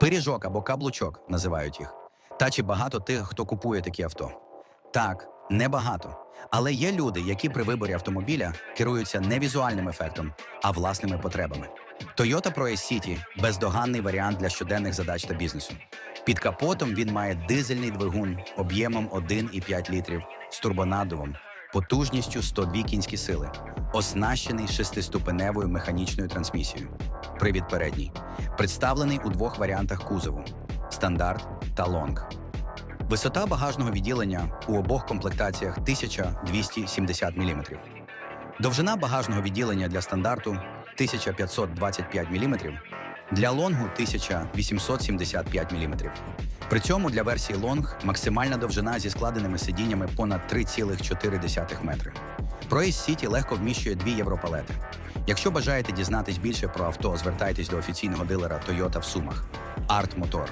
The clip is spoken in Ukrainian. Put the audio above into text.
Пиріжок або каблучок називають їх. Та чи багато тих, хто купує такі авто? Так, небагато. Але є люди, які при виборі автомобіля керуються не візуальним ефектом, а власними потребами. Toyota Pro City – бездоганний варіант для щоденних задач та бізнесу. Під капотом він має дизельний двигун об'ємом 1,5 літрів з турбонаддувом, потужністю 102 кінські сили, оснащений шестиступеневою механічною трансмісією. Привід передній. Представлений у двох варіантах кузову: стандарт та лонг. Висота багажного відділення у обох комплектаціях 1270 мм. Довжина багажного відділення для стандарту 1525 мм, для лонгу 1875 мм. При цьому для версії лонг максимальна довжина зі складеними сидіннями понад 3,4 метри. Проїзд Сіті легко вміщує дві європалети. Якщо бажаєте дізнатись більше про авто, звертайтесь до офіційного дилера Toyota в Сумах. Арт Мотор.